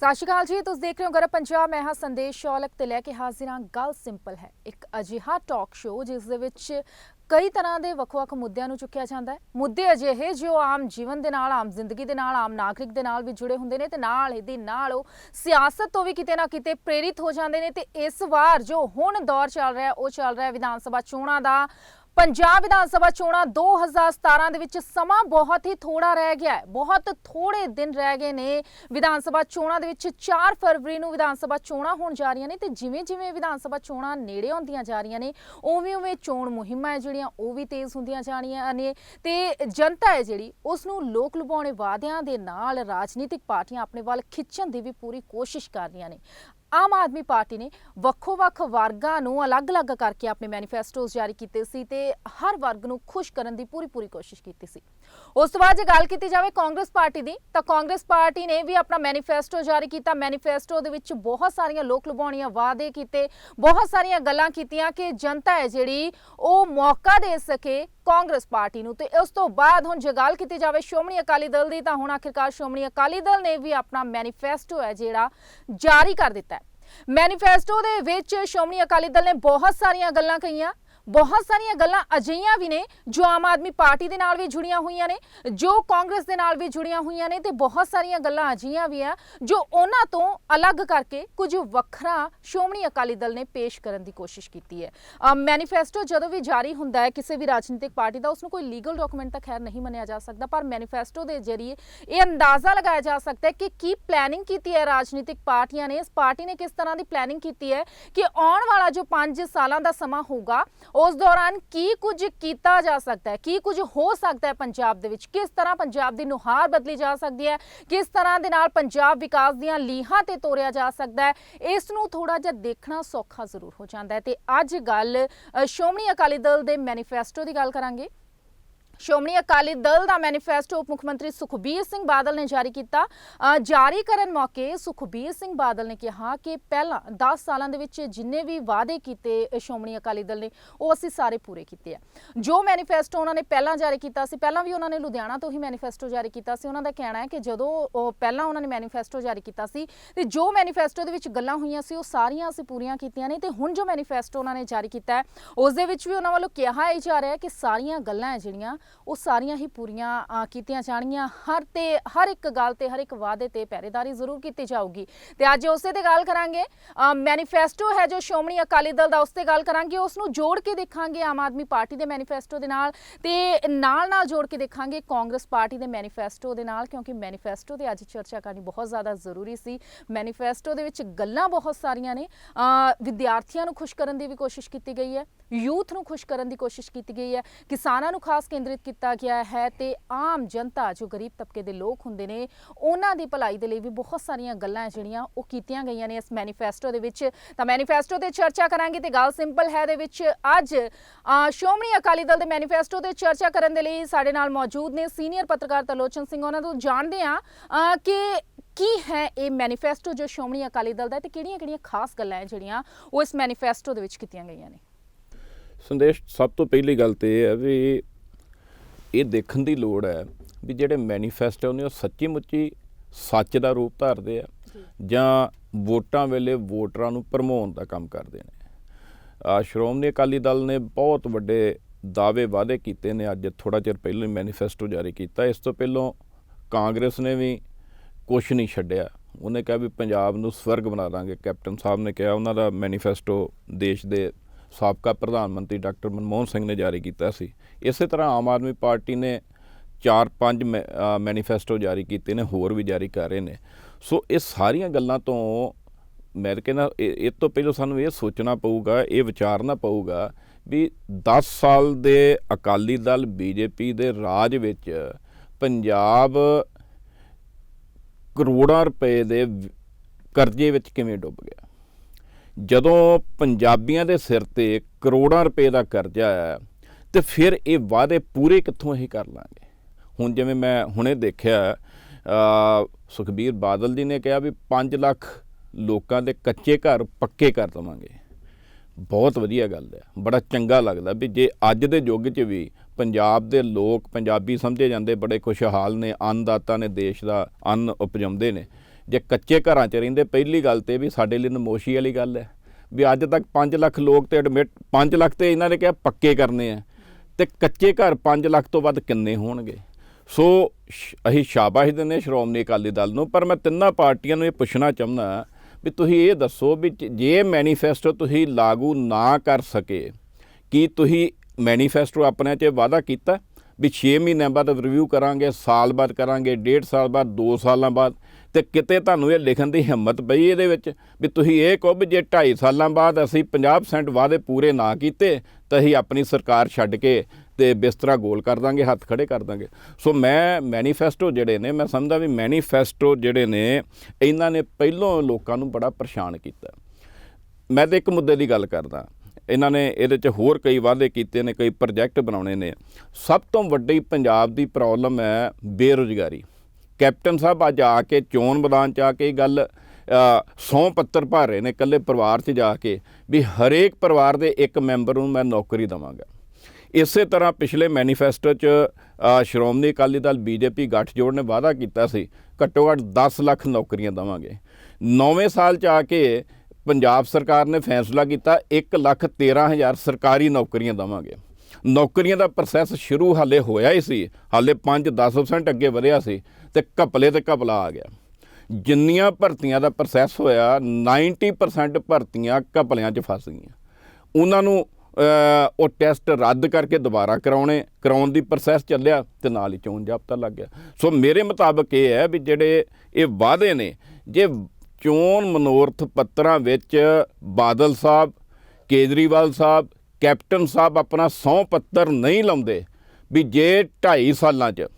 ਸਤਿ ਸ਼੍ਰੀ ਅਕਾਲ ਜੀ, ਤੁਸੀਂ ਦੇਖ ਰਹੇ ਹੋ ਗਰਭ ਪੰਜਾਬ। ਮੈਂ ਹਾਂ ਸੰਦੇਸ਼ ਸ਼ੌਲਕ ਤੇ ਲੈ ਕੇ ਹਾਜ਼ਰ ਹਾਂ ਗੱਲ ਸਿੰਪਲ ਹੈ। ਇੱਕ ਅਜਿਹਾ ਟਾਕ ਸ਼ੋਅ ਜਿਸ ਦੇ ਵਿੱਚ ਕਈ ਤਰ੍ਹਾਂ ਦੇ ਵੱਖ-ਵੱਖ ਮੁੱਦਿਆਂ ਨੂੰ ਚੁੱਕਿਆ ਜਾਂਦਾ ਹੈ। ਮੁੱਦੇ ਅਜਿਹੇ ਜੋ ਆਮ ਜੀਵਨ ਦੇ ਨਾਲ, ਆਮ ਜ਼ਿੰਦਗੀ ਦੇ ਨਾਲ, ਆਮ ਨਾਗਰਿਕ ਦੇ ਨਾਲ ਵੀ ਜੁੜੇ ਹੁੰਦੇ ਨੇ ਤੇ ਨਾਲ ਇਹਦੇ ਨਾਲ ਉਹ ਸਿਆਸਤ ਤੋਂ ਵੀ ਕਿਤੇ ਨਾ ਕਿਤੇ ਪ੍ਰੇਰਿਤ ਹੋ ਜਾਂਦੇ ਨੇ ਤੇ ਇਸ ਵਾਰ ਜੋ ਹੁਣ ਦੌਰ ਚੱਲ ਰਿਹਾ, ਉਹ ਚੱਲ ਰਿਹਾ ਵਿਧਾਨ ਸਭਾ ਚੋਣਾਂ ਦਾ। ਪੰਜਾਬ ਵਿਧਾਨ ਸਭਾ ਚੋਣਾਂ 2017 ਦੇ ਵਿੱਚ ਸਮਾਂ ਬਹੁਤ ਹੀ ਥੋੜਾ ਰਹਿ ਗਿਆ ਹੈ। ਬਹੁਤ ਥੋੜੇ ਦਿਨ ਰਹਿ ਗਏ ਨੇ ਵਿਧਾਨ ਸਭਾ ਚੋਣਾਂ ਦੇ ਵਿੱਚ। 4 ਫਰਵਰੀ ਨੂੰ ਵਿਧਾਨ ਸਭਾ ਚੋਣਾਂ ਹੋਣ ਜਾ ਰਹੀਆਂ ਨੇ ਤੇ ਜਿਵੇਂ ਜਿਵੇਂ ਵਿਧਾਨ ਸਭਾ ਚੋਣਾਂ ਨੇੜੇ ਆਉਂਦੀਆਂ ਜਾ ਰਹੀਆਂ ਨੇ ਉਵੇਂ ਉਵੇਂ ਚੋਣ ਮੁਹਿੰਮਾਂ ਹੈ ਜਿਹੜੀਆਂ, ਉਹ ਵੀ ਤੇਜ਼ ਹੁੰਦੀਆਂ ਜਾਣੀਆਂ ਨੇ ਤੇ ਜਨਤਾ ਹੈ ਜਿਹੜੀ, ਉਸ ਨੂੰ ਲੋਕ ਲੁਭਾਉਣੇ ਵਾਅਦਿਆਂ ਦੇ ਨਾਲ ਰਾਜਨੀਤਿਕ ਪਾਰਟੀਆਂ ਆਪਣੇ ਵੱਲ ਖਿੱਚਣ ਦੀ ਵੀ ਪੂਰੀ ਕੋਸ਼ਿਸ਼ ਕਰ ਰਹੀਆਂ ਨੇ। ਆਮ ਆਦਮੀ ਪਾਰਟੀ ਨੇ ਵੱਖੋ-ਵੱਖ ਵਰਗਾਂ ਨੂੰ ਅਲੱਗ-ਅਲੱਗ ਕਰਕੇ ਆਪਣੇ ਮੈਨੀਫੈਸਟੋਸ ਜਾਰੀ ਕੀਤੇ ਸੀ ਤੇ ਹਰ ਵਰਗ ਨੂੰ ਖੁਸ਼ ਕਰਨ ਦੀ ਪੂਰੀ-ਪੂਰੀ ਕੋਸ਼ਿਸ਼ ਕੀਤੀ ਸੀ। ਉਸ ਤੋਂ ਬਾਅਦ ਜੇ ਗੱਲ ਕੀਤੀ ਜਾਵੇ ਕਾਂਗਰਸ ਪਾਰਟੀ ਦੀ, ਤਾਂ ਕਾਂਗਰਸ ਪਾਰਟੀ ਨੇ ਵੀ ਆਪਣਾ ਮੈਨੀਫੈਸਟੋ ਜਾਰੀ ਕੀਤਾ। ਮੈਨੀਫੈਸਟੋ ਦੇ ਵਿੱਚ ਬਹੁਤ ਸਾਰੀਆਂ ਲੋਕ ਲੁਭਾਉਣੀਆਂ ਵਾਅਦੇ ਕੀਤੇ, ਬਹੁਤ ਸਾਰੀਆਂ ਗੱਲਾਂ ਕੀਤੀਆਂ ਕਿ ਜਨਤਾ ਹੈ ਜਿਹੜੀ, ਉਹ ਮੌਕਾ ਦੇ ਸਕੇ ਕਾਂਗਰਸ ਪਾਰਟੀ ਨੂੰ ਤੇ ਉਸ ਤੋਂ ਬਾਅਦ ਹੁਣ ਜੇ ਗੱਲ ਕੀਤੀ ਜਾਵੇ ਸ਼੍ਰੋਮਣੀ ਅਕਾਲੀ ਦਲ ਦੀ, ਤਾਂ ਹੁਣ ਆਖਿਰਕਾਰ ਸ਼੍ਰੋਮਣੀ ਅਕਾਲੀ ਦਲ ਨੇ ਵੀ ਆਪਣਾ ਮੈਨੀਫੈਸਟੋ ਹੈ ਜਿਹੜਾ ਜਾਰੀ ਕਰ ਦਿੱਤਾ ਹੈ। ਮੈਨੀਫੈਸਟੋ ਦੇ ਵਿੱਚ ਸ਼੍ਰੋਮਣੀ ਅਕਾਲੀ ਦਲ ਨੇ ਬਹੁਤ ਸਾਰੀਆਂ ਗੱਲਾਂ ਕਹੀਆਂ। ਬਹੁਤ ਸਾਰੀਆਂ ਗੱਲਾਂ ਅਜਿਹੀਆਂ ਵੀ ਨੇ ਜੋ ਆਮ ਆਦਮੀ ਪਾਰਟੀ ਦੇ ਨਾਲ ਵੀ ਜੁੜੀਆਂ ਹੋਈਆਂ ਨੇ, ਜੋ ਕਾਂਗਰਸ ਦੇ ਨਾਲ ਵੀ ਜੁੜੀਆਂ ਹੋਈਆਂ ਨੇ ਤੇ ਬਹੁਤ ਸਾਰੀਆਂ ਗੱਲਾਂ ਅਜਿਹੀਆਂ ਵੀ ਆ, ਜੋ ਉਹਨਾਂ ਤੋਂ ਅਲੱਗ ਕਰਕੇ ਕੁਝ ਵੱਖਰਾ ਸ਼੍ਰੋਮਣੀ ਅਕਾਲੀ ਦਲ ਨੇ ਪੇਸ਼ ਕਰਨ ਦੀ ਕੋਸ਼ਿਸ਼ ਕੀਤੀ ਹੈ। ਮੈਨੀਫੈਸਟੋ ਜਦੋਂ ਵੀ ਜਾਰੀ ਹੁੰਦਾ ਹੈ ਕਿਸੇ ਵੀ ਰਾਜਨੀਤਿਕ ਪਾਰਟੀ ਦਾ, ਉਸ ਨੂੰ ਕੋਈ ਲੀਗਲ ਡਾਕੂਮੈਂਟ ਤਾਂ ਖੈਰ ਨਹੀਂ ਮੰਨਿਆ ਜਾ ਸਕਦਾ, ਪਰ ਮੈਨੀਫੈਸਟੋ ਦੇ ਜ਼ਰੀਏ ਇਹ ਅੰਦਾਜ਼ਾ ਲਗਾਇਆ ਜਾ ਸਕਦਾ ਹੈ ਕਿ ਕੀ ਪਲੈਨਿੰਗ ਕੀਤੀ ਹੈ ਰਾਜਨੀਤਿਕ ਪਾਰਟੀਆਂ ਨੇ, ਇਸ ਪਾਰਟੀ ਨੇ ਕਿਸ ਤਰ੍ਹਾਂ ਦੀ ਪਲੈਨਿੰਗ ਕੀਤੀ ਹੈ ਕਿ ਆਉਣ ਵਾਲਾ ਜੋ 5 ਸਾਲਾਂ ਦਾ ਸਮਾਂ ਹੋਊਗਾ ਉਸ ਦੌਰਾਨ ਕੀ ਕੁਝ ਕੀਤਾ ਜਾ ਸਕਦਾ ਹੈ? ਕੀ ਕੁਝ ਹੋ ਸਕਦਾ ਹੈ ਪੰਜਾਬ ਦੇ ਵਿੱਚ? ਕਿਸ ਤਰ੍ਹਾਂ ਪੰਜਾਬ ਦੀ ਨੁਹਾਰ ਬਦਲੀ ਜਾ ਸਕਦੀ ਹੈ? ਕਿਸ ਤਰ੍ਹਾਂ ਦੇ ਨਾਲ ਪੰਜਾਬ ਵਿਕਾਸ ਦੀਆਂ ਲੀਹਾਂ ਤੇ ਤੋਰਿਆ ਜਾ ਸਕਦਾ ਹੈ? ਇਸ ਨੂੰ ਥੋੜਾ ਜਿਹਾ ਦੇਖਣਾ ਸੌਖਾ ਜ਼ਰੂਰ ਹੋ ਜਾਂਦਾ ਹੈ। ਤੇ ਅੱਜ ਗੱਲ ਸ਼੍ਰੋਮਣੀ ਅਕਾਲੀ ਦਲ ਦੇ ਮੈਨੀਫੈਸਟੋ ਦੀ ਗੱਲ ਕਰਾਂਗੇ। ਸ਼੍ਰੋਮਣੀ ਅਕਾਲੀ ਦਲ ਦਾ ਮੈਨੀਫੈਸਟੋ ਉਪ ਮੁੱਖ ਮੰਤਰੀ ਸੁਖਬੀਰ ਸਿੰਘ ਬਾਦਲ ਨੇ ਜਾਰੀ ਕੀਤਾ। ਜਾਰੀ ਕਰਨ ਮੌਕੇ ਸੁਖਬੀਰ ਸਿੰਘ ਬਾਦਲ ਨੇ ਕਿਹਾ ਕਿ ਪਹਿਲਾਂ 10 ਸਾਲਾਂ ਦੇ ਵਿੱਚ ਜਿੰਨੇ ਵੀ ਵਾਅਦੇ ਕੀਤੇ ਸ਼੍ਰੋਮਣੀ ਅਕਾਲੀ ਦਲ ਨੇ, ਉਹ ਅਸੀਂ ਸਾਰੇ ਪੂਰੇ ਕੀਤੇ ਆ। ਜੋ ਮੈਨੀਫੈਸਟੋ ਉਹਨਾਂ ਨੇ ਪਹਿਲਾਂ ਜਾਰੀ ਕੀਤਾ ਸੀ, ਪਹਿਲਾਂ ਵੀ ਉਹਨਾਂ ਨੇ ਲੁਧਿਆਣਾ ਤੋਂ ਹੀ ਮੈਨੀਫੈਸਟੋ ਜਾਰੀ ਕੀਤਾ ਸੀ। ਉਹਨਾਂ ਦਾ ਕਹਿਣਾ ਹੈ ਕਿ ਜਦੋਂ ਪਹਿਲਾਂ ਉਹਨਾਂ ਨੇ ਮੈਨੀਫੈਸਟੋ ਜਾਰੀ ਕੀਤਾ ਸੀ, ਤੇ ਜੋ ਮੈਨੀਫੈਸਟੋ ਦੇ ਵਿੱਚ ਗੱਲਾਂ ਹੋਈਆਂ ਸੀ, ਉਹ ਸਾਰੀਆਂ ਅਸੀਂ ਪੂਰੀਆਂ ਕੀਤੀਆਂ ਨੇ, ਤੇ ਹੁਣ ਜੋ ਮੈਨੀਫੈਸਟੋ ਉਹਨਾਂ ਨੇ ਜਾਰੀ ਕੀਤਾ ਹੈ, ਉਸ ਦੇ ਵਿੱਚ ਵੀ ਉਹਨਾਂ ਵੱਲੋਂ ਕਿਹਾ ਹੀ ਜਾ ਰਿਹਾ ਹੈ ਕਿ ਸਾਰੀਆਂ ਗੱਲਾਂ ਹੈ ਜਿਹੜੀਆਂ ਉਹ ਸਾਰੀਆਂ ਹੀ ਪੂਰੀਆਂ ਕੀਤੀਆਂ ਜਾਣਗੀਆਂ। ਹਰ ਤੇ, ਹਰ ਇੱਕ ਗੱਲ ਤੇ, ਹਰ ਇੱਕ ਵਾਅਦੇ ਤੇ ਪਹਿਰੇਦਾਰੀ ਜ਼ਰੂਰ ਕੀਤੀ ਜਾਊਗੀ। ਤੇ ਅੱਜ ਉਸੇ ਤੇ ਗੱਲ ਕਰਾਂਗੇ। ਮੈਨੀਫੈਸਟੋ ਹੈ ਜੋ ਸ਼੍ਰੋਮਣੀ ਅਕਾਲੀ ਦਲ ਦਾ, ਉਸ ਤੇ ਗੱਲ ਕਰਾਂਗੇ। ਉਸ ਨੂੰ ਜੋੜ ਕੇ ਦੇਖਾਂਗੇ ਆਮ ਆਦਮੀ ਪਾਰਟੀ ਦੇ ਮੈਨੀਫੈਸਟੋ ਦੇ ਨਾਲ ਤੇ ਨਾਲ ਨਾਲ ਜੋੜ ਕੇ ਦੇਖਾਂਗੇ ਕਾਂਗਰਸ ਪਾਰਟੀ ਦੇ ਮੈਨੀਫੈਸਟੋ ਦੇ ਨਾਲ, ਕਿਉਂਕਿ ਮੈਨੀਫੈਸਟੋ ਤੇ ਅੱਜ ਚਰਚਾ ਕਰਨੀ ਬਹੁਤ ਜ਼ਿਆਦਾ ਜ਼ਰੂਰੀ ਸੀ। ਮੈਨੀਫੈਸਟੋ ਦੇ ਵਿੱਚ ਗੱਲਾਂ ਬਹੁਤ ਸਾਰੀਆਂ ਨੇ। ਵਿਦਿਆਰਥੀਆਂ ਨੂੰ ਖੁਸ਼ ਕਰਨ ਦੀ ਵੀ ਕੋਸ਼ਿਸ਼ ਕੀਤੀ ਗਈ ਹੈ, ਯੂਥ ਨੂੰ ਖੁਸ਼ ਕਰਨ ਦੀ ਕੋਸ਼ਿਸ਼ ਕੀਤੀ ਗਈ ਹੈ, ਕਿਸਾਨਾਂ ਨੂੰ ਖਾਸ ਕੇਂਦਰਿਤ ਕੀਤਾ ਗਿਆ ਹੈ ਤੇ ਆਮ ਜਨਤਾ ਜੋ ਗਰੀਬ ਤਬਕੇ ਦੇ ਲੋਕ ਹੁੰਦੇ ਨੇ ਉਹਨਾਂ ਦੀ ਭਲਾਈ ਦੇ ਲਈ ਵੀ ਬਹੁਤ ਸਾਰੀਆਂ ਗੱਲਾਂ ਜਿਹੜੀਆਂ ਉਹ ਕੀਤੀਆਂ ਗਈਆਂ ਨੇ ਇਸ ਮੈਨੀਫੈਸਟੋ ਦੇ ਵਿੱਚ। ਤਾਂ ਮੈਨੀਫੈਸਟੋ ਤੇ ਚਰਚਾ ਕਰਾਂਗੇ ਤੇ ਗੱਲ ਸਿੰਪਲ ਹੈ ਦੇ ਵਿੱਚ ਅੱਜ ਅ, ਸ਼੍ਰੋਮਣੀ ਅਕਾਲੀ ਦਲ ਦੇ ਮੈਨੀਫੈਸਟੋ ਤੇ ਚਰਚਾ ਕਰਨ ਦੇ ਲਈ ਸਾਡੇ ਨਾਲ ਮੌਜੂਦ ਨੇ ਸੀਨੀਅਰ ਪੱਤਰਕਾਰ ਤਲੋਚਨ ਸਿੰਘ। ਉਹਨਾਂ ਤੋਂ ਜਾਣਦੇ ਆ ਕਿ ਕੀ ਹੈ ਇਹ ਮੈਨੀਫੈਸਟੋ ਜੋ ਸ਼੍ਰੋਮਣੀ ਅਕਾਲੀ ਦਲ ਦਾ ਹੈ ਤੇ ਕਿਹੜੀਆਂ-ਕਿਹੜੀਆਂ ਖਾਸ ਗੱਲਾਂ ਹੈ ਜਿਹੜੀਆਂ ਉਹ ਇਸ ਮੈਨੀਫੈਸਟੋ ਦੇ ਵਿੱਚ ਕੀਤੀਆਂ ਗਈਆਂ ਨੇ? ਸੰਦੇਸ਼ ਸਭ ਤੋਂ ਪਹਿਲੀ ਗੱਲ ਤੇ ਇਹ ਹੈ ਵੀ ਇਹ ਦੇਖਣ ਦੀ ਲੋੜ ਹੈ ਵੀ ਜਿਹੜੇ ਮੈਨੀਫੈਸਟੋ ਨੇ ਉਹ ਸੱਚੀ ਮੁੱਚੀ ਸੱਚ ਦਾ ਰੂਪ ਧਾਰਦੇ ਆ ਜਾਂ ਵੋਟਾਂ ਵੇਲੇ ਵੋਟਰਾਂ ਨੂੰ ਭਰਮਾਉਣ ਦਾ ਕੰਮ ਕਰਦੇ ਨੇ। ਆ ਸ਼੍ਰੋਮਣੀ ਅਕਾਲੀ ਦਲ ਨੇ ਬਹੁਤ ਵੱਡੇ ਦਾਅਵੇ ਵਾਅਦੇ ਕੀਤੇ ਨੇ, ਅੱਜ ਥੋੜਾ ਚਿਰ ਪਹਿਲਾਂ ਹੀ ਮੈਨੀਫੈਸਟੋ ਜਾਰੀ ਕੀਤਾ। ਇਸ ਤੋਂ ਪਹਿਲਾਂ ਕਾਂਗਰਸ ਨੇ ਵੀ ਕੁਝ ਨਹੀਂ ਛੱਡਿਆ। ਉਹਨੇ ਕਿਹਾ ਵੀ ਪੰਜਾਬ ਨੂੰ ਸਵਰਗ ਬਣਾ ਦਾਂਗੇ। ਕੈਪਟਨ ਸਾਹਿਬ ਨੇ ਕਿਹਾ ਉਹਨਾਂ ਦਾ ਮੈਨੀਫੈਸਟੋ ਦੇਸ਼ ਦੇ ਸਾਬਕਾ ਪ੍ਰਧਾਨ ਮੰਤਰੀ ਡਾਕਟਰ ਮਨਮੋਹਨ ਸਿੰਘ ਨੇ ਜਾਰੀ ਕੀਤਾ ਸੀ। ਇਸੇ ਤਰ੍ਹਾਂ ਆਮ ਆਦਮੀ ਪਾਰਟੀ ਨੇ ਚਾਰ ਪੰਜ ਮੈ- ਮੈਨੀਫੈਸਟੋ ਜਾਰੀ ਕੀਤੇ ਨੇ, ਹੋਰ ਵੀ ਜਾਰੀ ਕਰ ਰਹੇ ਨੇ। ਸੋ ਇਹ ਸਾਰੀਆਂ ਗੱਲਾਂ ਤੋਂ ਮੈਂ ਤਾਂ ਕਹਿੰਦਾ, ਇਹ ਇਹ ਤੋਂ ਪਹਿਲਾਂ ਸਾਨੂੰ ਇਹ ਸੋਚਣਾ ਪਊਗਾ, ਇਹ ਵਿਚਾਰਨਾ ਪਊਗਾ ਵੀ 10 ਸਾਲ ਦੇ ਅਕਾਲੀ ਦਲ, ਬੀਜੇਪੀ ਦੇ ਰਾਜ ਵਿੱਚ ਪੰਜਾਬ ਕਰੋੜਾਂ ਰੁਪਏ ਦੇ ਕਰਜ਼ੇ ਵਿੱਚ ਕਿਵੇਂ ਡੁੱਬ ਗਿਆ? ਜਦੋਂ ਪੰਜਾਬੀਆਂ ਦੇ ਸਿਰ ਤੇ ਕਰੋੜਾਂ ਰੁਪਏ ਦਾ ਕਰਜ਼ਾ ਹੈ, ਤੇ ਫਿਰ ਇਹ ਵਾਅਦੇ ਪੂਰੇ ਕਿੱਥੋਂ ਅਸੀਂ ਕਰ ਲਾਂਗੇ? ਹੁਣ ਜਿਵੇਂ ਮੈਂ ਹੁਣੇ ਦੇਖਿਆ ਸੁਖਬੀਰ ਬਾਦਲ ਜੀ ਨੇ ਕਿਹਾ ਵੀ 5 ਲੱਖ ਲੋਕਾਂ ਦੇ ਕੱਚੇ ਘਰ ਪੱਕੇ ਕਰ ਦਵਾਂਗੇ। ਬਹੁਤ ਵਧੀਆ ਗੱਲ ਹੈ। ਬੜਾ ਚੰਗਾ ਲੱਗਦਾ ਵੀ ਜੇ ਅੱਜ ਦੇ ਯੁੱਗ 'ਚ ਵੀ ਪੰਜਾਬ ਦੇ ਲੋਕ ਪੰਜਾਬੀ ਸਮਝੇ ਜਾਂਦੇ, ਬੜੇ ਖੁਸ਼ਹਾਲ ਨੇ, ਅੰਨਦਾਤਾ ਨੇ, ਦੇਸ਼ ਦਾ ਅੰਨ ਉਪਜਾਉਂਦੇ ਨੇ। ਜੇ ਕੱਚੇ ਘਰਾਂ 'ਚ ਰਹਿੰਦੇ, ਪਹਿਲੀ ਗੱਲ ਤੇ ਵੀ ਸਾਡੇ ਲਈ ਨਮੋਸ਼ੀ ਵਾਲੀ ਗੱਲ ਹੈ ਵੀ ਅੱਜ ਤੱਕ 5 ਲੱਖ ਲੋਕ ਤੇ ਐਡਮਿਟ 5 ਲੱਖ ਤੇ ਇਹਨਾਂ ਨੇ ਕਿਹਾ ਪੱਕੇ ਕਰਨੇ ਆ ਤੇ ਕੱਚੇ ਘਰ 5 ਲੱਖ ਤੋਂ ਵੱਧ ਕਿੰਨੇ ਹੋਣਗੇ? ਸੋ ਸ਼- ਅਸੀਂ ਸ਼ਾਬਾਸ਼ ਦਿੰਦੇ ਹਾਂ ਸ਼੍ਰੋਮਣੀ ਅਕਾਲੀ ਦਲ ਨੂੰ, ਪਰ ਮੈਂ ਤਿੰਨਾਂ ਪਾਰਟੀਆਂ ਨੂੰ ਇਹ ਪੁੱਛਣਾ ਚਾਹੁੰਦਾ ਵੀ ਤੁਸੀਂ ਇਹ ਦੱਸੋ ਵੀ ਜੇ ਮੈਨੀਫੈਸਟੋ ਤੁਸੀਂ ਲਾਗੂ ਨਾ ਕਰ ਸਕੇ, ਕੀ ਤੁਸੀਂ ਮੈਨੀਫੈਸਟੋ ਆਪਣੇ 'ਚ ਵਾਅਦਾ ਕੀਤਾ? ਵੀ 6 ਮਹੀਨਿਆਂ ਬਾਅਦ ਰਿਵਿਊ ਕਰਾਂਗੇ, ਸਾਲ ਬਾਅਦ ਕਰਾਂਗੇ, ਡੇਢ ਸਾਲ ਬਾਅਦ 2 ਸਾਲਾਂ ਬਾਅਦ ਤੇ ਕਿਤੇ ਤੁਹਾਨੂੰ ਇਹ ਲਿਖਣ ਦੀ ਹਿੰਮਤ ਪਈ ਇਹਦੇ ਵਿੱਚ ਵੀ ਤੁਸੀਂ ਇਹ ਕਹੋ ਵੀ ਜੇ 2.5 ਸਾਲਾਂ ਬਾਅਦ ਅਸੀਂ 50% ਵਾਅਦੇ ਪੂਰੇ ਨਾ ਕੀਤੇ, ਤਾਂ ਅਸੀਂ ਆਪਣੀ ਸਰਕਾਰ ਛੱਡ ਕੇ ਤੇ ਬਿਸਤਰਾ ਗੋਲ ਕਰ ਦਾਂਗੇ, ਹੱਥ ਖੜੇ ਕਰ ਦਾਂਗੇ। ਸੋ ਮੈਂ ਮੈਨੀਫੈਸਟੋ ਜਿਹੜੇ ਨੇ, ਮੈਂ ਸਮਝਦਾ ਵੀ ਮੈਨੀਫੈਸਟੋ ਜਿਹੜੇ ਨੇ, ਇਹਨਾਂ ਨੇ ਪਹਿਲੋਂ ਲੋਕਾਂ ਨੂੰ ਬੜਾ ਪਰੇਸ਼ਾਨ ਕੀਤਾ। ਮੈਂ ਤਾਂ ਇੱਕ ਮੁੱਦੇ ਦੀ ਗੱਲ ਕਰਦਾ। ਇਹਨਾਂ ਨੇ ਇਹਦੇ 'ਚ ਹੋਰ ਕਈ ਵਾਅਦੇ ਕੀਤੇ ਨੇ, ਕਈ ਪ੍ਰੋਜੈਕਟ ਬਣਾਉਣੇ ਨੇ। ਸਭ ਤੋਂ ਵੱਡੀ ਪੰਜਾਬ ਦੀ ਪ੍ਰੋਬਲਮ ਹੈ ਬੇਰੁਜ਼ਗਾਰੀ। ਕੈਪਟਨ ਸਾਹਿਬ ਅੱਜ ਆ ਕੇ ਚੋਣ ਮੈਦਾਨ 'ਚ ਆ ਕੇ ਇਹ ਗੱਲ ਸੌ ਪੱਤਰ ਭਰ ਰਹੇ ਨੇ ਇਕੱਲੇ ਪਰਿਵਾਰ 'ਚ ਜਾ ਕੇ ਵੀ ਹਰੇਕ ਪਰਿਵਾਰ ਦੇ ਇੱਕ ਮੈਂਬਰ ਨੂੰ ਮੈਂ ਨੌਕਰੀ ਦਵਾਂਗਾ। ਇਸੇ ਤਰ੍ਹਾਂ ਪਿਛਲੇ ਮੈਨੀਫੈਸਟੋ 'ਚ ਸ਼੍ਰੋਮਣੀ ਅਕਾਲੀ ਦਲ ਬੀਜੇਪੀ ਗੱਠਜੋੜ ਨੇ ਵਾਅਦਾ ਕੀਤਾ ਸੀ, ਘੱਟੋ ਘੱਟ 10 ਲੱਖ ਨੌਕਰੀਆਂ ਦਵਾਂਗੇ। ਨੌਵੇਂ ਸਾਲ 'ਚ ਆ ਕੇ ਪੰਜਾਬ ਸਰਕਾਰ ਨੇ ਫੈਸਲਾ ਕੀਤਾ 1 ਲੱਖ 13 ਹਜ਼ਾਰ ਸਰਕਾਰੀ ਨੌਕਰੀਆਂ ਦਵਾਂਗੇ। ਨੌਕਰੀਆਂ ਦਾ ਪ੍ਰੋਸੈਸ ਸ਼ੁਰੂ ਹਾਲੇ ਹੋਇਆ ਹੀ ਸੀ, ਹਾਲੇ 5-10% ਅੱਗੇ ਵਧਿਆ ਸੀ। ਤੇ ਘਪਲੇ ਤੇ ਘਪਲਾ ਆ ਗਿਆ। ਜਿੰਨੀਆਂ ਭਰਤੀਆਂ ਦਾ ਪ੍ਰੋਸੈਸ ਹੋਇਆ 90% ਭਰਤੀਆਂ ਘਪਲਿਆਂ 'ਚ ਫਸ ਗਈਆਂ। ਉਹਨਾਂ ਨੂੰ ਉਹ ਟੈਸਟ ਰੱਦ ਕਰਕੇ ਦੁਬਾਰਾ ਕਰਾਉਣੇ, ਕਰਾਉਣ ਦੀ ਪ੍ਰੋਸੈਸ ਚੱਲਿਆ ਤੇ ਨਾਲ ਹੀ ਚੋਣ ਜਾਬਤਾ ਲੱਗ ਗਿਆ। ਸੋ ਮੇਰੇ ਮੁਤਾਬਕ ਇਹ ਹੈ ਵੀ ਜਿਹੜੇ ਇਹ ਵਾਅਦੇ ਨੇ, ਜੇ ਚੋਣ ਮਨੋਰਥ ਪੱਤਰਾਂ ਵਿੱਚ ਬਾਦਲ ਸਾਹਿਬ, ਕੇਜਰੀਵਾਲ ਸਾਹਿਬ, ਕੈਪਟਨ ਸਾਹਿਬ ਆਪਣਾ ਸਹੁੰ ਪੱਤਰ ਨਹੀਂ ਲਾਉਂਦੇ, ਵੀ ਜੇ 2.5 ਸਾਲਾਂ 'ਚ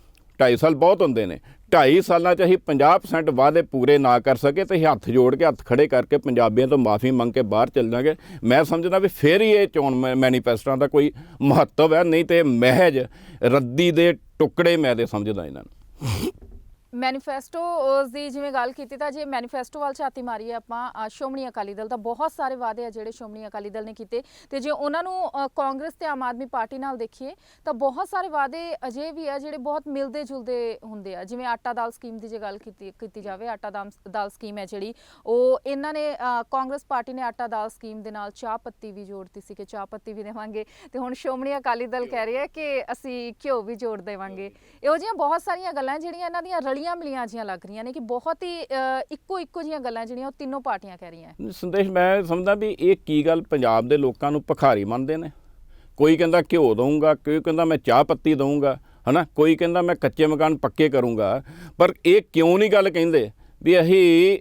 2.5 ਸਾਲ ਬਹੁਤ ਹੁੰਦੇ ਨੇ 2.5 ਸਾਲਾਂ 'ਚ ਅਸੀਂ 50% ਵਾਅਦੇ ਪੂਰੇ ਨਾ ਕਰ ਸਕੇ ਤੇ ਅਸੀਂ ਹੱਥ ਜੋੜ ਕੇ, ਹੱਥ ਖੜੇ ਕਰਕੇ ਪੰਜਾਬੀਆਂ ਤੋਂ ਮਾਫੀ ਮੰਗ ਕੇ ਬਾਹਰ ਚੱਲ ਜਾਾਂਗੇ ਮੈਂ ਸਮਝਦਾ ਵੀ ਫਿਰ ਹੀ ਇਹ ਚੋਣ ਮੈ- ਮੈਨੀਫੈਸਟੋਆਂ ਦਾ ਕੋਈ ਮਹੱਤਵ ਹੈ, ਨਹੀਂ ਤੇ ਮਹਿਜ ਰੱਦੀ ਦੇ ਟੁਕੜੇ ਮੈਂ ਦੇ ਸਮਝਦਾ ਇਹਨਾਂ ਨੂੰ। ਮੈਨੀਫੈਸਟੋ ਦੀ ਜਿਵੇਂ ਗੱਲ ਕੀਤੀ ਤਾਂ ਜੇ ਮੈਨੀਫੈਸਟੋ ਵੱਲ ਛਾਤੀ ਮਾਰੀਏ ਆਪਾਂ ਅ, ਸ਼੍ਰੋਮਣੀ ਅਕਾਲੀ ਦਲ ਦਾ ਬਹੁਤ ਸਾਰੇ ਵਾਅਦੇ ਆ ਜਿਹੜੇ ਸ਼੍ਰੋਮਣੀ ਅਕਾਲੀ ਦਲ ਨੇ ਕੀਤੇ। ਤੇ ਜੇ ਉਹਨਾਂ ਨੂੰ ਕਾਂਗਰਸ ਤੇ ਆਮ ਆਦਮੀ ਪਾਰਟੀ ਨਾਲ ਦੇਖੀਏ ਤਾਂ ਬਹੁਤ ਸਾਰੇ ਵਾਅਦੇ ਅਜੇ ਵੀ ਆ ਜਿਹੜੇ ਬਹੁਤ ਮਿਲਦੇ ਜੁਲਦੇ ਹੁੰਦੇ ਆ। ਜਿਵੇਂ ਆਟਾ ਦਾਲ ਸਕੀਮ ਦੀ ਜੇ ਗੱਲ ਕੀਤੀ ਕੀਤੀ ਜਾਵੇ ਆਟਾ ਦਾਮ- ਦਾਲ ਸਕੀਮ ਹੈ ਜਿਹੜੀ ਉਹ ਇਹਨਾਂ ਨੇ ਕਾਂਗਰਸ ਪਾਰਟੀ ਨੇ ਆਟਾ ਦਾਲ ਸਕੀਮ ਦੇ ਨਾਲ ਚਾਹ ਪੱਤੀ ਵੀ ਜੋੜਤੀ ਸੀ ਕਿ ਚਾਹ ਪੱਤੀ ਵੀ ਦੇਵਾਂਗੇ। ਤੇ ਹੁਣ ਸ਼੍ਰੋਮਣੀ ਅਕਾਲੀ ਦਲ ਕਹਿ ਰਹੀ ਹੈ ਕਿ ਅਸੀਂ ਘਿਓ ਵੀ ਜੋੜ ਦੇਵਾਂਗੇ। ਇਹੋ ਜਿਹੀਆਂ ਬਹੁਤ ਸਾਰੀਆਂ ਗੱਲਾਂ ਜਿਹੜੀਆਂ ਇਹਨਾਂ ਦੀਆਂ ਰਲੀ ਰਲੀਆਂ ਮਿਲੀਆਂ ਜੀਆਂ ਲੱਗ ਰਹੀਆਂ ਨੇ ਕਿ ਬਹੁਤ ਹੀ ਇੱਕੋ ਇੱਕੋ ਜੀਆਂ ਗੱਲਾਂ ਜਿਹੜੀਆਂ ਉਹ ਤਿੰਨੋਂ ਪਾਰਟੀਆਂ ਕਹਿ ਰਹੀਆਂ ਸੰਦੇਸ਼, ਮੈਂ ਸਮਝਦਾ ਵੀ ਇਹ ਕੀ ਗੱਲ ਪੰਜਾਬ ਦੇ ਲੋਕਾਂ ਨੂੰ ਭਿਖਾਰੀ ਮੰਨਦੇ ਨੇ? ਕੋਈ ਕਹਿੰਦਾ ਘਿਓ ਦਊਂਗਾ, ਕੋਈ ਕਹਿੰਦਾ ਮੈਂ ਚਾਹ ਪੱਤੀ ਦਊਂਗਾ, ਹਨਾ? ਕੋਈ ਕਹਿੰਦਾ ਮੈਂ ਕੱਚੇ ਮਕਾਨ ਪੱਕੇ ਕਰੂੰਗਾ। ਪਰ ਇਹ ਕਿਉਂ ਨਹੀਂ ਗੱਲ ਕਹਿੰਦੇ? ਵੀ ਅਸੀਂ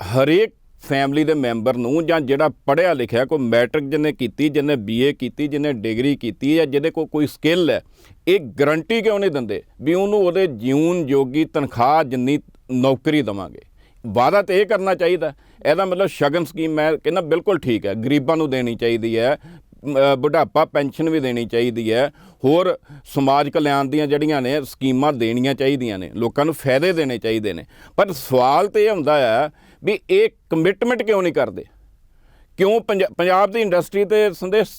ਹਰੇਕ ਫੈਮਿਲੀ ਦੇ ਮੈਂਬਰ ਨੂੰ ਜਾਂ ਜਿਹੜਾ ਪੜ੍ਹਿਆ ਲਿਖਿਆ ਕੋਈ ਮੈਟ੍ਰਿਕ ਜਿਹਨੇ ਕੀਤੀ, ਜਿਹਨੇ ਬੀਏ ਕੀਤੀ, ਜਿਹਨੇ ਡਿਗਰੀ ਕੀਤੀ ਜਾਂ ਜਿਹਦੇ ਕੋਲ ਕੋਈ ਸਕਿੱਲ ਹੈ, ਇਹ ਗਰੰਟੀ ਕਿਉਂ ਨਹੀਂ ਦਿੰਦੇ? ਵੀ ਉਹਨੂੰ ਉਹਦੇ ਜੀਵਨ ਯੋਗੀ ਤਨਖਾਹ ਜਿੰਨੀ ਨੌਕਰੀ ਦਵਾਂਗੇ। ਵਾਅਦਾ ਤੇ ਇਹ ਕਰਨਾ ਚਾਹੀਦਾ। ਇਹਦਾ ਮਤਲਬ ਸ਼ਗਨ ਸਕੀਮ ਮੈਂ ਕਹਿੰਦਾ ਬਿਲਕੁਲ ਠੀਕ ਹੈ। ਗਰੀਬਾਂ ਨੂੰ ਦੇਣੀ ਚਾਹੀਦੀ ਹੈ ਬੁਢਾਪਾ ਪੈਨਸ਼ਨ ਵੀ ਦੇਣੀ ਚਾਹੀਦੀ ਹੈ। ਹੋਰ ਸਮਾਜ ਕਲਿਆਣ ਦੀਆਂ ਜਿਹੜੀਆਂ ਨੇ ਸਕੀਮਾਂ ਦੇਣੀਆਂ ਚਾਹੀਦੀਆਂ ਨੇ, ਲੋਕਾਂ ਨੂੰ ਫਾਇਦੇ ਦੇਣੇ ਚਾਹੀਦੇ ਨੇ। ਪਰ ਸਵਾਲ ਤੇ ਇਹ ਹੁੰਦਾ ਹੈ ਵੀ ਇਹ ਕਮਿਟਮੈਂਟ ਕਿਉਂ ਨਹੀਂ ਕਰਦੇ? ਕਿਉਂ ਪੰਜਾਬ ਦੀ ਇੰਡਸਟਰੀ ਤੇ ਸੰਦੇਸ਼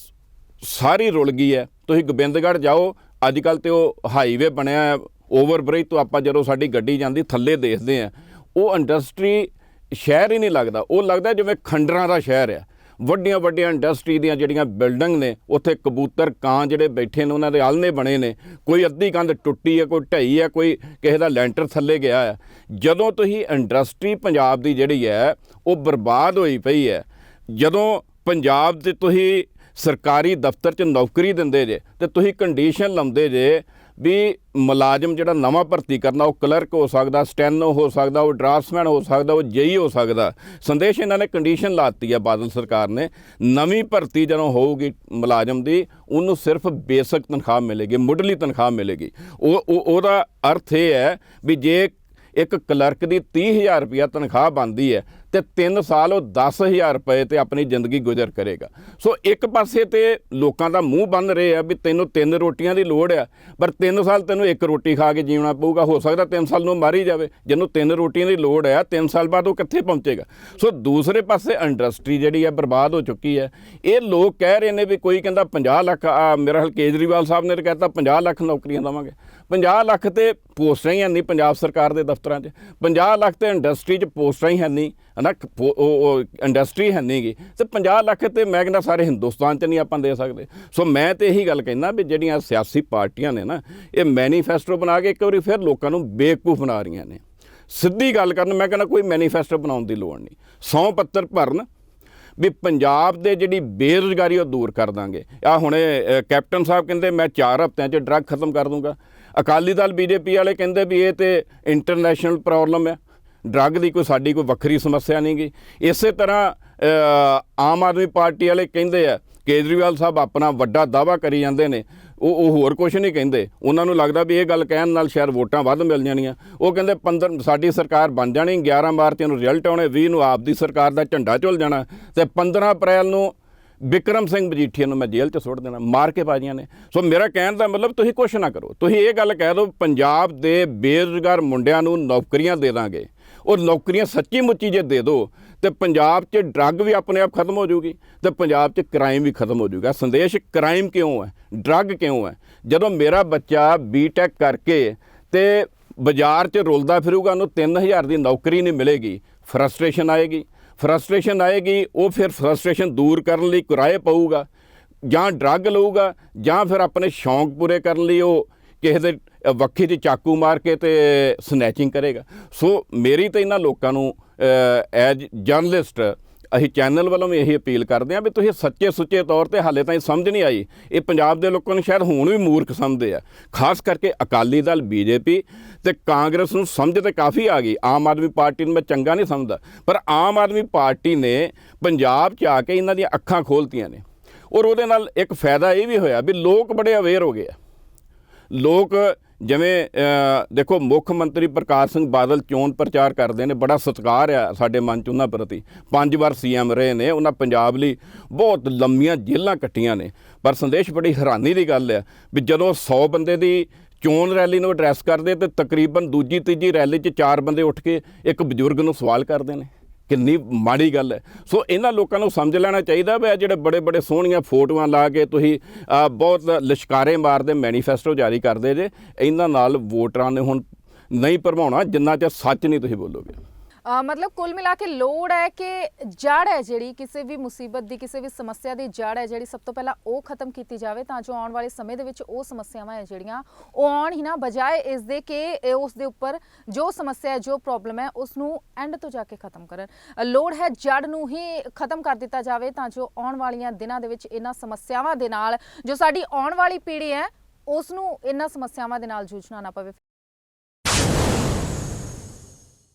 ਸਾਰੀ ਰੁਲ ਗਈ ਹੈ। ਤੁਸੀਂ ਗੋਬਿੰਦਗੜ੍ਹ ਜਾਓ ਅੱਜ ਕੱਲ ਤੇ ਉਹ ਹਾਈਵੇ ਬਣਿਆ ਹੈ ਓਵਰ ਬ੍ਰਿਜ ਤੋਂ ਆਪਾਂ ਜਦੋਂ ਸਾਡੀ ਗੱਡੀ ਜਾਂਦੀ, ਥੱਲੇ ਦੇਖਦੇ ਆ ਉਹ ਇੰਡਸਟਰੀ ਸ਼ਹਿਰ ਹੀ ਨਹੀਂ ਲੱਗਦਾ। ਉਹ ਲੱਗਦਾ ਜਿਵੇਂ ਖੰਡਰਾਂ ਦਾ ਸ਼ਹਿਰ ਹੈ। ਵੱਡੀਆਂ ਵੱਡੀਆਂ ਇੰਡਸਟਰੀ ਦੀਆਂ ਜਿਹੜੀਆਂ ਬਿਲਡਿੰਗ ਨੇ, ਉੱਥੇ ਕਬੂਤਰ, ਕਾਂ ਜਿਹੜੇ ਬੈਠੇ ਨੇ, ਉਹਨਾਂ ਦੇ ਆਲਣੇ ਬਣੇ ਨੇ। ਕੋਈ ਅੱਧੀ ਕੰਧ ਟੁੱਟੀ ਹੈ, ਕੋਈ ਢਈ ਹੈ, ਕੋਈ ਕਿਸੇ ਦਾ ਲੈਂਟਰ ਥੱਲੇ ਗਿਆ ਹੈ। ਜਦੋਂ ਤੁਸੀਂ ਇੰਡਸਟਰੀ ਪੰਜਾਬ ਦੀ ਜਿਹੜੀ ਹੈ, ਉਹ ਬਰਬਾਦ ਹੋਈ ਪਈ ਹੈ, ਜਦੋਂ ਪੰਜਾਬ ਦੇ ਤੁਸੀਂ ਸਰਕਾਰੀ ਦਫ਼ਤਰ 'ਚ ਨੌਕਰੀ ਦਿੰਦੇ ਜੇ, ਤੇ ਤੁਸੀਂ ਕੰਡੀਸ਼ਨ ਲਾਉਂਦੇ ਜੇ ਵੀ ਮੁਲਾਜ਼ਮ ਜਿਹੜਾ ਨਵਾਂ ਭਰਤੀ ਕਰਨਾ, ਉਹ ਕਲਰਕ ਹੋ ਸਕਦਾ, ਸਟੈਨੋ ਹੋ ਸਕਦਾ, ਉਹ ਡਰਾਫਟਸਮੈਨ ਹੋ ਸਕਦਾ, ਉਹ ਜਈ ਹੋ ਸਕਦਾ। ਸੰਦੇਸ਼ ਇਹਨਾਂ ਨੇ ਕੰਡੀਸ਼ਨ ਲਾਤੀ ਹੈ ਬਾਦਲ ਸਰਕਾਰ ਨੇ। ਨਵੀਂ ਭਰਤੀ ਜਦੋਂ ਹੋਊਗੀ ਮੁਲਾਜ਼ਮ ਦੀ, ਉਹਨੂੰ ਸਿਰਫ ਬੇਸਿਕ ਤਨਖਾਹ ਮਿਲੇਗੀ, ਮੁੱਢਲੀ ਤਨਖਾਹ ਮਿਲੇਗੀ। ਉਹ ਉਹਦਾ ਅਰਥ ਇਹ ਹੈ ਵੀ ਜੇ ਇੱਕ ਕਲਰਕ ਦੀ 30000 ਰੁਪਇਆ ਤਨਖਾਹ ਬਣਦੀ ਹੈ ਤੇ 3 ਸਾਲ ਉਹ 10000 ਰੁਪਏ ਤੇ ਆਪਣੀ ਜ਼ਿੰਦਗੀ ਗੁਜ਼ਰ ਕਰੇਗਾ। ਸੋ ਇੱਕ ਪਾਸੇ ਤੇ ਲੋਕਾਂ ਦਾ ਮੂੰਹ ਬੰਨ ਰਹੇ ਆ ਵੀ ਤੈਨੂੰ ਤਿੰਨ ਰੋਟੀਆਂ ਦੀ ਲੋੜ ਆ, ਪਰ 3 ਸਾਲ ਤੈਨੂੰ ਇੱਕ ਰੋਟੀ ਖਾ ਕੇ ਜੀਉਣਾ ਪਊਗਾ। ਹੋ ਸਕਦਾ 3 ਸਾਲ ਨੂੰ ਮਾਰੀ ਜਾਵੇ। ਜਿਹਨੂੰ ਤਿੰਨ ਰੋਟੀਆਂ ਦੀ ਲੋੜ ਆ 3 ਸਾਲ ਬਾਅਦ ਉਹ ਕਿੱਥੇ ਪਹੁੰਚੇਗਾ? ਸੋ ਦੂਸਰੇ ਪਾਸੇ ਇੰਡਸਟਰੀ ਜਿਹੜੀ ਹੈ ਬਰਬਾਦ ਹੋ ਚੁੱਕੀ ਹੈ ਇਹ ਲੋਕ ਕਹਿ ਰਹੇ ਨੇ ਵੀ ਕੋਈ ਕਹਿੰਦਾ 50 ਲੱਖ, ਆ ਮੇਰਾ ਖਿਆਲ ਕੇਜਰੀਵਾਲ ਸਾਹਿਬ ਨੇ ਤਾਂ ਕਹਿਤਾ 50 ਲੱਖ ਨੌਕਰੀਆਂ ਦੇਵਾਂਗੇ। 50 ਲੱਖ ਤੇ ਪੋਸਟਾਂ ਹੀ ਹੈ ਨਹੀਂ ਪੰਜਾਬ ਸਰਕਾਰ ਦੇ ਦਫ਼ਤਰਾਂ 'ਚ। 50 ਲੱਖ ਤੇ ਇੰਡਸਟਰੀ 'ਚ ਪੋਸਟਾਂ ਹੀ ਹੈ ਨਹੀਂ, ਹਨਾ? ਪੋ- ਇੰਡਸਟਰੀ ਹੈ ਨਹੀਂਗੀ ਤੇ 50 ਲੱਖ ਤੇ ਮੈਂ ਕਹਿੰਦਾ ਸਾਰੇ ਹਿੰਦੁਸਤਾਨ 'ਚ ਨਹੀਂ ਆਪਾਂ ਦੇ ਸਕਦੇ। ਸੋ ਮੈਂ ਤੇ ਇਹੀ ਗੱਲ ਕਹਿੰਦਾ ਵੀ ਜਿਹੜੀਆਂ ਸਿਆਸੀ ਪਾਰਟੀਆਂ ਨੇ ਨਾ, ਇਹ ਮੈਨੀਫੈਸਟੋ ਬਣਾ ਕੇ ਇੱਕ ਵਾਰੀ ਫਿਰ ਲੋਕਾਂ ਨੂੰ ਬੇਵਕੂਫ ਬਣਾ ਰਹੀਆਂ ਨੇ। ਸਿੱਧੀ ਗੱਲ ਕਰਨ ਮੈਂ ਕਹਿੰਦਾ ਕੋਈ ਮੈਨੀਫੈਸਟੋ ਬਣਾਉਣ ਦੀ ਲੋੜ ਨਹੀਂ। 100 ਪੱਤਰ ਭਰਨ ਵੀ ਪੰਜਾਬ ਦੇ ਜਿਹੜੀ ਬੇਰੁਜ਼ਗਾਰੀ ਉਹ ਦੂਰ ਕਰ ਦਾਂਗੇ। ਆ ਹੁਣੇ ਕੈਪਟਨ ਸਾਹਿਬ ਕਹਿੰਦੇ ਮੈਂ 4 ਹਫ਼ਤਿਆਂ 'ਚ ਡਰੱਗ ਖਤਮ ਕਰ ਦੂੰਗਾ। ਅਕਾਲੀ ਦਲ ਬੀਜੇਪੀ ਵਾਲੇ ਕਹਿੰਦੇ ਵੀ ਇਹ ਤੇ ਇੰਟਰਨੈਸ਼ਨਲ ਪ੍ਰੋਬਲਮ ਹੈ ਡਰੱਗ ਦੀ ਕੋਈ ਸਾਡੀ ਕੋਈ ਵੱਖਰੀ ਸਮੱਸਿਆ ਨਹੀਂ ਨਹੀਂਗੀ ਇਸੇ ਤਰ੍ਹਾਂ ਆਮ ਆਦਮੀ ਪਾਰਟੀ ਵਾਲੇ ਕਹਿੰਦੇ ਆ, ਕੇਜਰੀਵਾਲ ਸਾਹਿਬ ਆਪਣਾ ਵੱਡਾ ਦਾਵਾ ਕਰੀ ਜਾਂਦੇ ਨੇ। ਉਹ ਉਹ ਹੋਰ ਕੁਝ ਨਹੀਂ ਕਹਿੰਦੇ। ਉਹਨਾਂ ਨੂੰ ਲੱਗਦਾ ਵੀ ਇਹ ਗੱਲ ਕਹਿਣ ਨਾਲ ਸ਼ਾਇਦ ਵੋਟਾਂ ਵੱਧ ਮਿਲ ਜਾਣੀਆਂ। ਉਹ ਕਹਿੰਦੇ 15 ਸਾਡੀ ਸਰਕਾਰ ਬਣ ਜਾਣੀ 11 ਮਾਰਚ ਨੂੰ ਰਿਜ਼ਲਟ ਆਉਣੇ 20 ਨੂੰ ਆਪ ਦੀ ਸਰਕਾਰ ਦਾ ਝੰਡਾ ਝੁੱਲ ਜਾਣਾ ਤੇ 15 ਅਪ੍ਰੈਲ ਨੂੰ ਵਿਕਰਮ ਸਿੰਘ ਮਜੀਠੀਆ ਨੂੰ ਮੈਂ ਜੇਲ੍ਹ 'ਚ ਸੁੱਟ ਦੇਣਾ, ਮਾਰ ਕੇ ਬਾਜੀਆਂ ਨੇ। ਸੋ ਮੇਰਾ ਕਹਿਣ ਦਾ ਮਤਲਬ ਤੁਸੀਂ ਕੁਛ ਨਾ ਕਰੋ। ਤੁਸੀਂ ਇਹ ਗੱਲ ਕਹਿ ਦਿਓ, ਪੰਜਾਬ ਦੇ ਬੇਰੁਜ਼ਗਾਰ ਮੁੰਡਿਆਂ ਨੂੰ ਨੌਕਰੀਆਂ ਦੇ ਦਾਂਗੇ। ਉਹ ਨੌਕਰੀਆਂ ਸੱਚੀ ਮੁੱਚੀ ਜੇ ਦੇ ਦਿਓ ਤੇ ਪੰਜਾਬ 'ਚ ਡਰੱਗ ਵੀ ਆਪਣੇ ਆਪ ਖਤਮ ਹੋ ਜਾਊਗੀ ਤੇ ਪੰਜਾਬ 'ਚ ਕ੍ਰਾਈਮ ਵੀ ਖਤਮ ਹੋ ਜਾਊਗਾ ਸੰਦੇਸ਼ ਕ੍ਰਾਈਮ ਕਿਉਂ ਹੈ? ਡਰੱਗ ਕਿਉਂ ਹੈ? ਜਦੋਂ ਮੇਰਾ ਬੱਚਾ ਬੀਟੈਕ ਕਰਕੇ ਤੇ ਬਾਜ਼ਾਰ 'ਚ ਰੁਲਦਾ ਫਿਰੂਗਾ, ਉਹਨੂੰ 3000 ਦੀ ਨੌਕਰੀ ਨਹੀਂ ਮਿਲੇਗੀ, ਫਰਸਟ੍ਰੇਸ਼ਨ ਆਏਗੀ। ਫਰਸਟ੍ਰੇਸ਼ਨ ਆਏਗੀ, ਉਹ ਫਿਰ ਫਰਸਟ੍ਰੇਸ਼ਨ ਦੂਰ ਕਰਨ ਲਈ ਕਿਰਾਏ ਪਊਗਾ, ਜਾਂ ਡਰੱਗ ਲਊਗਾ, ਜਾਂ ਫਿਰ ਆਪਣੇ ਸ਼ੌਂਕ ਪੂਰੇ ਕਰਨ ਲਈ ਉਹ ਕਿਸੇ ਦੇ ਵੱਖੀ 'ਚ ਚਾਕੂ ਮਾਰ ਕੇ ਤੇ ਸਨੈਚਿੰਗ ਕਰੇਗਾ। ਸੋ ਮੇਰੀ ਤਾਂ ਇਹਨਾਂ ਲੋਕਾਂ ਨੂੰ ਐਜ ਜਰਨਲਿਸਟ ਅਸੀਂ ਚੈਨਲ ਵੱਲੋਂ ਵੀ ਇਹੀ ਅਪੀਲ ਕਰਦੇ ਹਾਂ ਵੀ ਤੁਸੀਂ ਸੱਚੇ ਸੁੱਚੇ ਤੌਰ ਤੇ ਹਾਲੇ ਤਾਈਂ ਸਮਝ ਨਹੀਂ ਆਈ। ਇਹ ਪੰਜਾਬ ਦੇ ਲੋਕਾਂ ਨੂੰ ਸ਼ਾਇਦ ਹੁਣ ਵੀ ਮੂਰਖ ਸਮਝਦੇ ਆ। ਖਾਸ ਕਰਕੇ ਅਕਾਲੀ ਦਲ, ਬੀਜੇਪੀ ਤੇ ਕਾਂਗਰਸ ਨੂੰ ਸਮਝ ਤੇ ਕਾਫੀ ਆ ਗਈ। ਆਮ ਆਦਮੀ ਪਾਰਟੀ ਨੂੰ ਮੈਂ ਚੰਗਾ ਨਹੀਂ ਸਮਝਦਾ, ਪਰ ਆਮ ਆਦਮੀ ਪਾਰਟੀ ਨੇ ਪੰਜਾਬ 'ਚ ਆ ਕੇ ਇਹਨਾਂ ਦੀਆਂ ਅੱਖਾਂ ਖੋਲਤੀਆਂ ਨੇ। ਔਰ ਉਹਦੇ ਨਾਲ ਇੱਕ ਫਾਇਦਾ ਇਹ ਵੀ ਹੋਇਆ ਵੀ ਲੋਕ ਬੜੇ ਅਵੇਅਰ ਹੋ ਗਏ ਆ। ਲੋਕ ਜਿਵੇਂ ਦੇਖੋ, ਮੁੱਖ ਮੰਤਰੀ ਪ੍ਰਕਾਸ਼ ਸਿੰਘ ਬਾਦਲ ਚੋਣ ਪ੍ਰਚਾਰ ਕਰਦੇ ਨੇ, ਬੜਾ ਸਤਿਕਾਰ ਆ ਸਾਡੇ ਮਨ ਚ ਉਹਨਾਂ ਪ੍ਰਤੀ। ਪੰਜ ਵਾਰ ਸੀਐਮ ਰਹੇ ਨੇ, ਉਹਨਾਂ ਪੰਜਾਬ ਲਈ ਬਹੁਤ ਲੰਮੀਆਂ ਜੇਲ੍ਹਾਂ ਕੱਟੀਆਂ ਨੇ। ਪਰ ਸੰਦੇਸ਼ ਬੜੀ ਹੈਰਾਨੀ ਦੀ ਗੱਲ ਆ ਵੀ ਜਦੋਂ 100 ਬੰਦੇ ਦੀ ਚੋਣ ਰੈਲੀ ਨੂੰ ਐਡਰੈਸ ਕਰਦੇ ਤੇ ਤਕਰੀਬਨ ਦੂਜੀ ਤੀਜੀ ਰੈਲੀ 'ਚ ਚਾਰ ਬੰਦੇ ਉੱਠ ਕੇ ਇੱਕ ਬਜ਼ੁਰਗ ਨੂੰ ਸਵਾਲ ਕਰਦੇ ਨੇ। ਕਿੰਨੀ ਮਾੜੀ ਗੱਲ ਹੈ। ਸੋ ਇਹਨਾਂ ਲੋਕਾਂ ਨੂੰ ਸਮਝ ਲੈਣਾ ਚਾਹੀਦਾ ਵੀ ਇਹ ਜਿਹੜੇ ਬੜੇ ਬੜੇ ਸੋਹਣੀਆਂ ਫੋਟੋਆਂ ਲਾ ਕੇ ਤੁਸੀਂ ਬਹੁਤ ਲਿਸ਼ਕਾਰੇ ਮਾਰਦੇ, ਮੈਨੀਫੈਸਟੋ ਜਾਰੀ ਕਰਦੇ ਜੇ, ਇਹਨਾਂ ਨਾਲ ਵੋਟਰਾਂ ਨੇ ਹੁਣ ਨਹੀਂ ਭਰਮਾਉਣਾ ਜਿੰਨਾ ਚਿਰ ਸੱਚ ਨਹੀਂ ਤੁਸੀਂ ਬੋਲੋਗੇ। ਮਤਲਬ ਕੁੱਲ ਮਿਲਾ ਕੇ ਲੋੜ ਹੈ ਕਿ ਜੜ ਹੈ ਜਿਹੜੀ, ਕਿਸੇ ਵੀ ਮੁਸੀਬਤ ਦੀ, ਕਿਸੇ ਵੀ ਸਮੱਸਿਆ ਦੀ ਜੜ ਹੈ ਜਿਹੜੀ, ਸਭ ਤੋਂ ਪਹਿਲਾਂ ਉਹ ਖਤਮ ਕੀਤੀ ਜਾਵੇ ਤਾਂ ਜੋ ਆਉਣ ਵਾਲੇ ਸਮੇਂ ਦੇ ਵਿੱਚ ਉਹ ਸਮੱਸਿਆਵਾਂ ਹੈ ਜਿਹੜੀਆਂ, ਉਹ ਆਉਣ ਹੀ ਨਾ ਬਜਾਏ ਇਸ ਦੇ ਕਿ ਉਸ ਦੇ ਉੱਪਰ ਜੋ ਸਮੱਸਿਆ ਹੈ, ਜੋ ਪ੍ਰੋਬਲਮ ਹੈ ਉਸ ਨੂੰ ਐਂਡ ਤੋਂ ਜਾ ਕੇ ਖਤਮ ਕਰਨ। ਲੋੜ ਹੈ ਜੜ ਨੂੰ ਹੀ ਖਤਮ ਕਰ ਦਿੱਤਾ ਜਾਵੇ ਤਾਂ ਜੋ ਆਉਣ ਵਾਲੀਆਂ ਦਿਨਾਂ ਦੇ ਵਿੱਚ ਇਹਨਾਂ ਸਮੱਸਿਆਵਾਂ ਦੇ ਨਾਲ, ਜੋ ਸਾਡੀ ਆਉਣ ਵਾਲੀ ਪੀੜ੍ਹੀ ਹੈ ਉਸ ਨੂੰ ਇਹਨਾਂ ਸਮੱਸਿਆਵਾਂ ਦੇ ਨਾਲ ਜੂਝਣਾ ਨਾ ਪਵੇ।